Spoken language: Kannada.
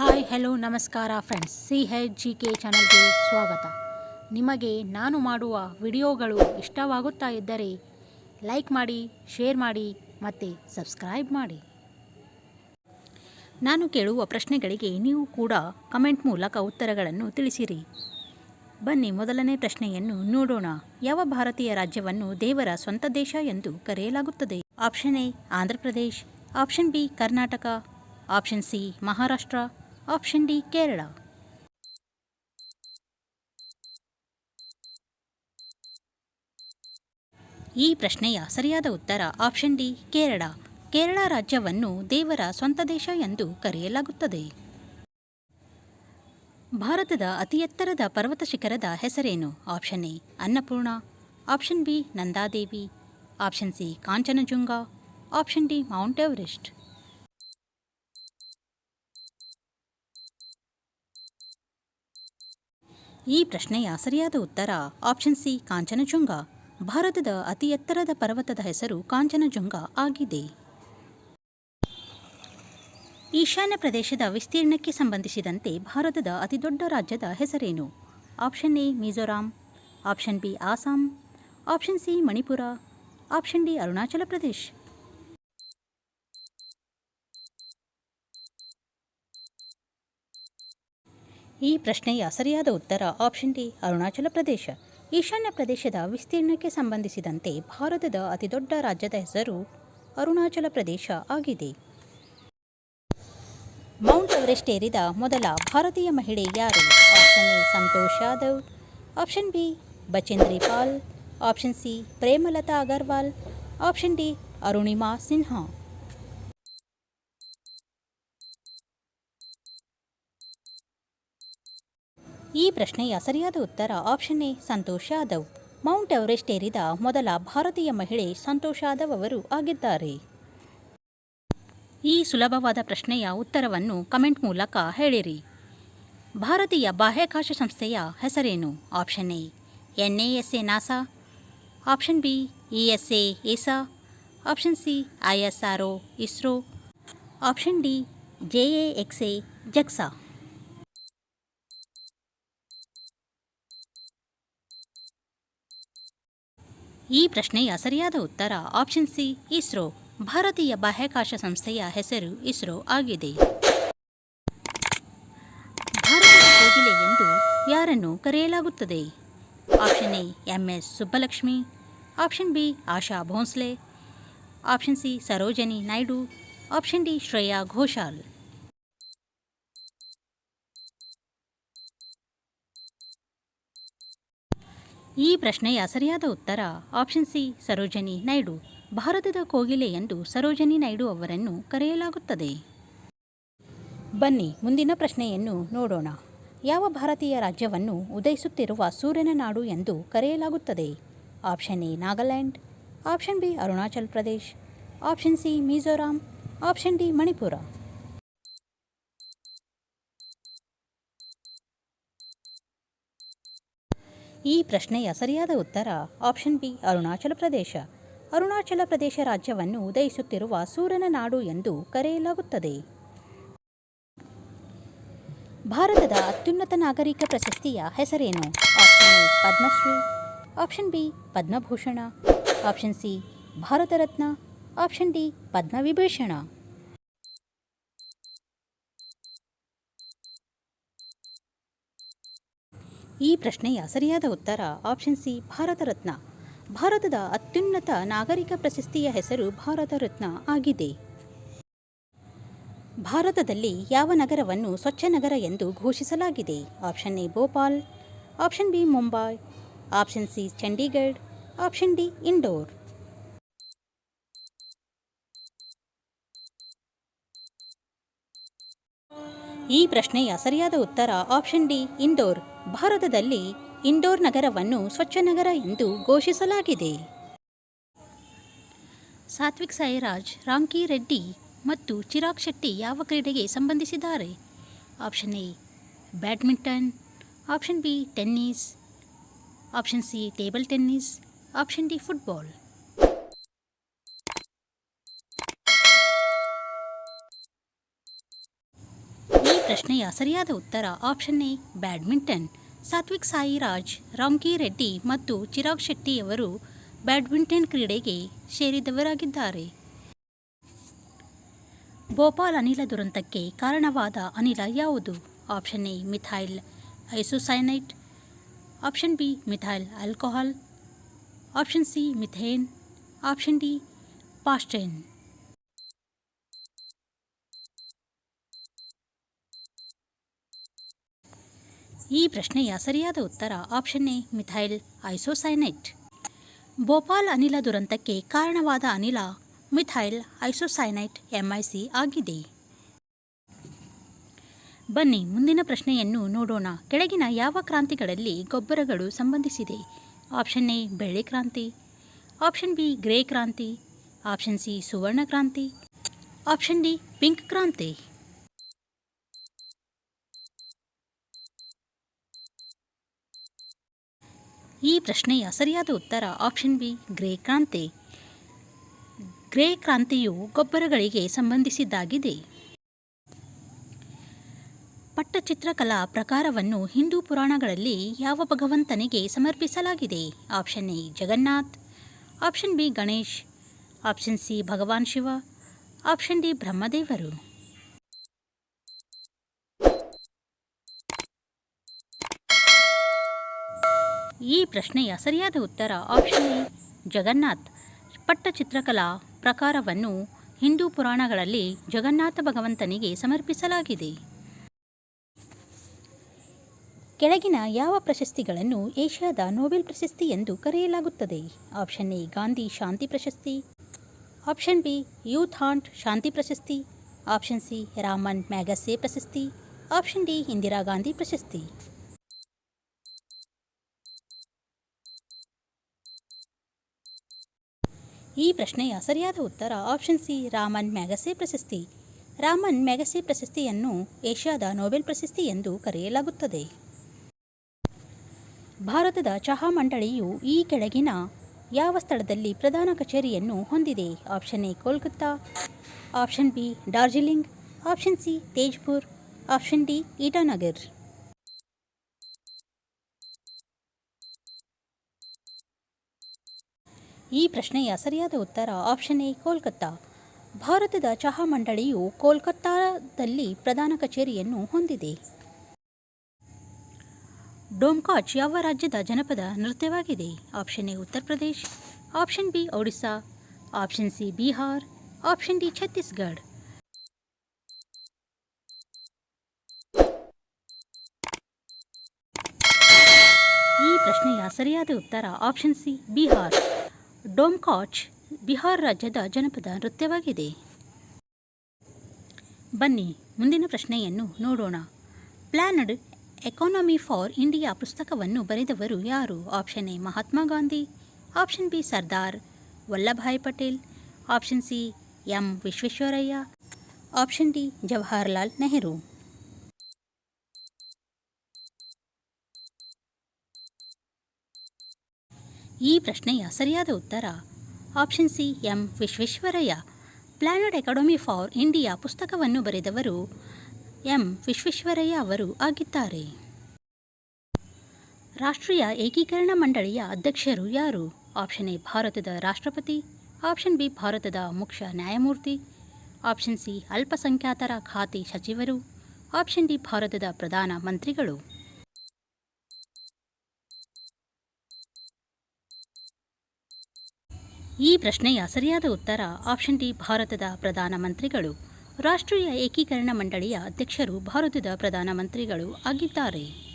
ಹಾಯ್ ಹೆಲೋ ನಮಸ್ಕಾರ friends C H G K ಚಾನಲ್ಗೆ ಸ್ವಾಗತ. ನಿಮಗೆ ನಾನು ಮಾಡುವ ವಿಡಿಯೋಗಳು ಇಷ್ಟವಾಗುತ್ತಾ ಇದ್ದರೆ ಲೈಕ್ ಮಾಡಿ ಶೇರ್ ಮಾಡಿ ಮತ್ತು ಸಬ್ಸ್ಕ್ರೈಬ್ ಮಾಡಿ. ನಾನು ಕೇಳುವ ಪ್ರಶ್ನೆಗಳಿಗೆ ನೀವು ಕೂಡ ಕಮೆಂಟ್ ಮೂಲಕ ಉತ್ತರಗಳನ್ನು ತಿಳಿಸಿರಿ. ಬನ್ನಿ ಮೊದಲನೇ ಪ್ರಶ್ನೆಯನ್ನು ನೋಡೋಣ. ಯಾವ ಭಾರತೀಯ ರಾಜ್ಯವನ್ನು ದೇವರ ಸ್ವಂತ ದೇಶ ಎಂದು ಕರೆಯಲಾಗುತ್ತದೆ? Option A Andhra Pradesh. Option B Karnataka. Option C Maharashtra. Option D Kerala ಈ ಪ್ರಶ್ನೆಯ ಸರಿಯಾದ ಉತ್ತರ ಆಪ್ಷನ್ ಡಿ ಕೇರಳ ಕೇರಳ ರಾಜ್ಯವನ್ನು ದೇವರ ಸ್ವಂತ ದೇಶ ಎಂದು ಕರೆಯಲಾಗುತ್ತದೆ. ಭಾರತದ ಅತಿ ಎತ್ತರದ ಪರ್ವತ ಶಿಖರದ ಹೆಸರೇನು? Option A Annapurna. Option B Nanda Devi. Option C Kanchenjunga. Option D Mount Everest ಈ ಪ್ರಶ್ನೆಯ ಸರಿಯಾದ ಉತ್ತರ ಆಪ್ಷನ್ ಸಿ ಕಾಂಚನಜುಂಗ. ಭಾರತದ ಅತಿ ಎತ್ತರದ ಪರ್ವತದ ಹೆಸರು ಕಾಂಚನಜುಂಗ ಆಗಿದೆ. ಈಶಾನ್ಯ ಪ್ರದೇಶದ ವಿಸ್ತೀರ್ಣಕ್ಕೆ ಸಂಬಂಧಿಸಿದಂತೆ ಭಾರತದ ಅತಿದೊಡ್ಡ ರಾಜ್ಯದ ಹೆಸರೇನು? Option A Mizoram. Option B Assam. Option C Manipur. Option D Arunachal Pradesh. ಈ ಪ್ರಶ್ನೆಯ ಸರಿಯಾದ ಉತ್ತರ ಆಪ್ಷನ್ ಡಿ, ಅರುಣಾಚಲ ಪ್ರದೇಶ. ಈಶಾನ್ಯ ಪ್ರದೇಶದ ವಿಸ್ತೀರ್ಣಕ್ಕೆ ಸಂಬಂಧಿಸಿದಂತೆ ಭಾರತದ ಅತಿದೊಡ್ಡ ರಾಜ್ಯದ ಹೆಸರು ಅರುಣಾಚಲ ಪ್ರದೇಶ ಆಗಿದೆ. ಮೌಂಟ್ ಎವರೆಸ್ಟ್ ಏರಿದ ಮೊದಲ ಭಾರತೀಯ ಮಹಿಳೆ ಯಾರು? Option A, Santosh Yadav. Option B, Bachendri Pal. Option C, Premlata Agarwal. Option D, Arunima Sinha. ಈ ಪ್ರಶ್ನೆಯ ಸರಿಯಾದ ಉತ್ತರ option A, Santosh Yadav. Mount Everest ಏರಿದ ಮೊದಲ ಭಾರತೀಯ ಮಹಿಳೆ ಸಂತೋಷ್ ಯಾದವ್ ಅವರು ಆಗಿದ್ದಾರೆ. ಈ ಸುಲಭವಾದ ಪ್ರಶ್ನೆಯ ಉತ್ತರವನ್ನು ಕಮೆಂಟ್ ಮೂಲಕ ಹೇಳಿರಿ. ಭಾರತೀಯ ಬಾಹ್ಯಾಕಾಶ ಸಂಸ್ಥೆಯ ಹೆಸರೇನು? Option A, N A S A, NASA. Option B, E S A ESA option C, I S R O, ISRO. Option D, J A X A, JAXA. ಈ ಪ್ರಶ್ನೆಯ ಸರಿಯಾದ ಉತ್ತರ ಆಪ್ಷನ್ ಸಿ ಇಸ್ರೋ. ಭಾರತೀಯ ಬಾಹ್ಯಾಕಾಶ ಸಂಸ್ಥೆಯ ಹೆಸರು ಇಸ್ರೋ ಆಗಿದೆ. ಭಾರತದ ಕೋಗಿಲೆ ಎಂದು ಯಾರನ್ನು ಕರೆಯಲಾಗುತ್ತದೆ? Option A M S Subbulakshmi. Option B Asha Bhosle. Option C Sarojini Naidu. Option D Shreya Ghoshal. ಈ ಪ್ರಶ್ನೆಯ ಸರಿಯಾದ ಉತ್ತರ ಆಪ್ಷನ್ ಸಿ ಸರೋಜನಿ ನಾಯ್ಡು. ಭಾರತದ ಕೋಗಿಲೆ ಎಂದು ಸರೋಜನಿ ನಾಯ್ಡು ಅವರನ್ನು ಕರೆಯಲಾಗುತ್ತದೆ. ಬನ್ನಿ, ಮುಂದಿನ ಪ್ರಶ್ನೆಯನ್ನು ನೋಡೋಣ. ಯಾವ ಭಾರತೀಯ ರಾಜ್ಯವನ್ನು ಉದಯಿಸುತ್ತಿರುವ ಸೂರ್ಯನ ನಾಡು ಎಂದು ಕರೆಯಲಾಗುತ್ತದೆ? Option A Nagaland. Option B Arunachal Pradesh. Option C Mizoram. Option D Manipur. ಈ ಪ್ರಶ್ನೆಯ ಸರಿಯಾದ ಉತ್ತರ ಆಪ್ಷನ್ ಬಿ, ಅರುಣಾಚಲ ಪ್ರದೇಶ. ಅರುಣಾಚಲ ಪ್ರದೇಶ ರಾಜ್ಯವನ್ನು ಉದಯಿಸುತ್ತಿರುವ ಸೂರ್ಯನ ನಾಡು ಎಂದು ಕರೆಯಲಾಗುತ್ತದೆ. ಭಾರತದ ಅತ್ಯುನ್ನತ ನಾಗರಿಕ ಪ್ರಶಸ್ತಿಯ ಹೆಸರೇನು? Option A, Padma Shri. Option B, Padma Bhushan. Option C Bharat Ratna option D, Padma Vibhushan. ಈ ಪ್ರಶ್ನೆಯ ಸರಿಯಾದ ಉತ್ತರ ಆಪ್ಷನ್ ಸಿ ಭಾರತ ರತ್ನ. ಭಾರತದ ಅತ್ಯುನ್ನತ ನಾಗರಿಕ ಪ್ರಶಸ್ತಿಯ ಹೆಸರು ಭಾರತ ರತ್ನ ಆಗಿದೆ. ಭಾರತದಲ್ಲಿ ಯಾವ ನಗರವನ್ನು ಸ್ವಚ್ಛ ನಗರ ಎಂದು ಘೋಷಿಸಲಾಗಿದೆ? Option A Bhopal. Option B Mumbai. Option C Chandigarh. Option D Indore ಈ ಪ್ರಶ್ನೆಯ ಸರಿಯಾದ ಉತ್ತರ ಆಪ್ಷನ್ ಡಿ ಇಂಡೋರ್ ಭಾರತದಲ್ಲಿ ಇಂಡೋರ್ ನಗರವನ್ನು ಸ್ವಚ್ಛ ನಗರ ಎಂದು ಘೋಷಿಸಲಾಗಿದೆ. ಸಾತ್ವಿಕ್ ಸಾಯಿರಾಜ್, ರಾಂಕಿ ರೆಡ್ಡಿ ಮತ್ತು ಚಿರಾಗ್ ಶೆಟ್ಟಿ ಯಾವ ಕ್ರೀಡೆಗೆ ಸಂಬಂಧಿಸಿದ್ದಾರೆ? Option A badminton option B tennis option C table tennis option D football ಈ ಪ್ರಶ್ನೆಯ ಸರಿಯಾದ ಉತ್ತರ option A badminton Satwik Sairaj, Rankireddy ಮತ್ತು ಚಿರಾಗ್ ಶೆಟ್ಟಿಯವರು ಬ್ಯಾಡ್ಮಿಂಟನ್ ಕ್ರೀಡೆಗೆ ಸೇರಿದವರಾಗಿದ್ದಾರೆ. ಭೋಪಾಲ್ ಅನಿಲ ದುರಂತಕ್ಕೆ ಕಾರಣವಾದ ಅನಿಲ ಯಾವುದು? Option A methyl isocyanate option B methyl alcohol option C methane option D phosgene ಈ ಪ್ರಶ್ನೆಯ ಸರಿಯಾದ ಉತ್ತರ option A methyl isocyanate Bhopal ಅನಿಲ ದುರಂತಕ್ಕೆ ಕಾರಣವಾದ ಅನಿಲ ಮಿಥೈಲ್ ಐಸೋಸೈನೈಟ್ ಎಂಐಸಿ ಆಗಿದೆ. ಬನ್ನಿ, ಮುಂದಿನ ಪ್ರಶ್ನೆಯನ್ನು ನೋಡೋಣ. ಕೆಳಗಿನ ಯಾವ ಕ್ರಾಂತಿಗಳಲ್ಲಿ ಗೊಬ್ಬರಗಳು ಸಂಬಂಧಿಸಿದೆ? ಆಪ್ಷನ್ ಎ, ಬೆಳ್ಳಿ ಕ್ರಾಂತಿ. ಆಪ್ಷನ್ ಬಿ, ಗ್ರೇ ಕ್ರಾಂತಿ. ಆಪ್ಷನ್ ಸಿ, ಸುವರ್ಣ ಕ್ರಾಂತಿ. ಆಪ್ಷನ್ ಡಿ, ಪಿಂಕ್ ಕ್ರಾಂತಿ. ಈ ಪ್ರಶ್ನೆಯ ಸರಿಯಾದ ಉತ್ತರ ಆಪ್ಷನ್ ಬಿ ಗ್ರೇ ಕ್ರಾಂತಿ. ಗ್ರೇ ಕ್ರಾಂತಿಯು ಗೊಬ್ಬರಗಳಿಗೆ ಸಂಬಂಧಿಸಿದ್ದಾಗಿದೆ. ಪಟ್ಟಚಿತ್ರಕಲಾ ಪ್ರಕಾರವನ್ನು ಹಿಂದೂ ಪುರಾಣಗಳಲ್ಲಿ ಯಾವ ಭಗವಂತನಿಗೆ ಸಮರ್ಪಿಸಲಾಗಿದೆ? Option A Jagannath. Option B Ganesh. Option C Bhagwan Shiva. Option D ಬ್ರಹ್ಮದೇವರು. ಈ ಪ್ರಶ್ನೆಯ ಸರಿಯಾದ ಉತ್ತರ ಆಪ್ಷನ್ ಎ, ಜಗನ್ನಾಥ್. ಪಟ್ಟಚಿತ್ರಕಲಾ ಪ್ರಕಾರವನ್ನು ಹಿಂದೂ ಪುರಾಣಗಳಲ್ಲಿ ಜಗನ್ನಾಥ ಭಗವಂತನಿಗೆ ಸಮರ್ಪಿಸಲಾಗಿದೆ. ಕೆಳಗಿನ ಯಾವ ಪ್ರಶಸ್ತಿಗಳನ್ನು ಏಷ್ಯಾದ ನೊಬೆಲ್ ಪ್ರಶಸ್ತಿ ಎಂದು ಕರೆಯಲಾಗುತ್ತದೆ? ಆಪ್ಷನ್ ಎ, ಗಾಂಧಿ ಶಾಂತಿ ಪ್ರಶಸ್ತಿ. ಆಪ್ಷನ್ ಬಿ ಯೂತ್ ಹಾಂಟ್ ಶಾಂತಿ ಪ್ರಶಸ್ತಿ. ಆಪ್ಷನ್ ಸಿ, ರಾಮನ್ ಮ್ಯಾಗಸೆ ಪ್ರಶಸ್ತಿ. ಆಪ್ಷನ್ ಡಿ, ಇಂದಿರಾ ಗಾಂಧಿ ಪ್ರಶಸ್ತಿ. ಈ ಪ್ರಶ್ನೆಯ ಸರಿಯಾದ ಉತ್ತರ ಆಪ್ಷನ್ ಸಿ ರಾಮನ್ ಮ್ಯಾಗಸೆ ಪ್ರಶಸ್ತಿ. ರಾಮನ್ ಮ್ಯಾಗಸೆ ಪ್ರಶಸ್ತಿಯನ್ನು ಏಷ್ಯಾದ ನೊಬೆಲ್ ಪ್ರಶಸ್ತಿ ಎಂದು ಕರೆಯಲಾಗುತ್ತದೆ. ಭಾರತದ ಚಹಾ ಮಂಡಳಿಯು ಈ ಕೆಳಗಿನ ಯಾವ ಸ್ಥಳದಲ್ಲಿ ಪ್ರಧಾನ ಕಚೇರಿಯನ್ನು ಹೊಂದಿದೆ? Option A Kolkata. Option B Darjeeling. Option C Tezpur. Option D Itanagar ಈ ಪ್ರಶ್ನೆಯ ಸರಿಯಾದ ಉತ್ತರ ಆಪ್ಷನ್ ಎ ಕೋಲ್ಕತ್ತಾ. ಭಾರತದ ಚಹಾ ಮಂಡಳಿಯು ಕೋಲ್ಕತ್ತಾದಲ್ಲಿ ಪ್ರಧಾನ ಕಚೇರಿಯನ್ನು ಹೊಂದಿದೆ. ಡೋಮ್ಕಾಚ್ ಯಾವ ರಾಜ್ಯದ ಜನಪದ ನೃತ್ಯವಾಗಿದೆ? Option A Uttar Pradesh. Option B Odisha. Option C Bihar. Option D Chhattisgarh. ಈ ಪ್ರಶ್ನೆಯ ಸರಿಯಾದ ಉತ್ತರ ಆಪ್ಷನ್ ಸಿ ಬಿಹಾರ್. ಡೋಮ್ಕಾಚ್, ಬಿಹಾರ್ ರಾಜ್ಯದ ಜನಪದ ನೃತ್ಯವಾಗಿದೆ. ಬನ್ನಿ, ಮುಂದಿನ ಪ್ರಶ್ನೆಯನ್ನು ನೋಡೋಣ. ಪ್ಲ್ಯಾನಡ್ ಎಕಾನಮಿ ಫಾರ್ ಇಂಡಿಯಾ ಪುಸ್ತಕವನ್ನು ಬರೆದವರು ಯಾರು? Option A, Mahatma Gandhi. Option B, Sardar Vallabhbhai Patel. Option C, M Visvesvaraya. Option D, Jawaharlal Nehru. ಈ ಪ್ರಶ್ನೆಯ ಸರಿಯಾದ ಉತ್ತರ option C M Visvesvaraya. Planet academy for India ಪುಸ್ತಕವನ್ನು ಬರೆದವರು ಎಂ ವಿಶ್ವೇಶ್ವರಯ್ಯ ಅವರು ಆಗಿದ್ದಾರೆ. ರಾಷ್ಟ್ರೀಯ ಏಕೀಕರಣ ಮಂಡಳಿಯ ಅಧ್ಯಕ್ಷರು ಯಾರು? ಆಪ್ಷನ್ ಎ ಭಾರತದ ರಾಷ್ಟ್ರಪತಿ, ಆಪ್ಷನ್ ಬಿ ಭಾರತದ ಮುಖ್ಯ ನ್ಯಾಯಮೂರ್ತಿ, ಆಪ್ಷನ್ ಸಿ ಅಲ್ಪಸಂಖ್ಯಾತರ ಖಾತೆ ಸಚಿವರು, ಆಪ್ಷನ್ ಡಿ ಭಾರತದ ಪ್ರಧಾನ ಮಂತ್ರಿಗಳು. ಈ ಪ್ರಶ್ನೆಯ ಸರಿಯಾದ ಉತ್ತರ ಆಪ್ಷನ್ ಡಿ, ಭಾರತದ ಪ್ರಧಾನಮಂತ್ರಿಗಳು ರಾಷ್ಟ್ರೀಯ ಏಕೀಕರಣ ಮಂಡಳಿಯ ಅಧ್ಯಕ್ಷರು ಭಾರತದ ಪ್ರಧಾನಮಂತ್ರಿಗಳು ಆಗಿದ್ದಾರೆ.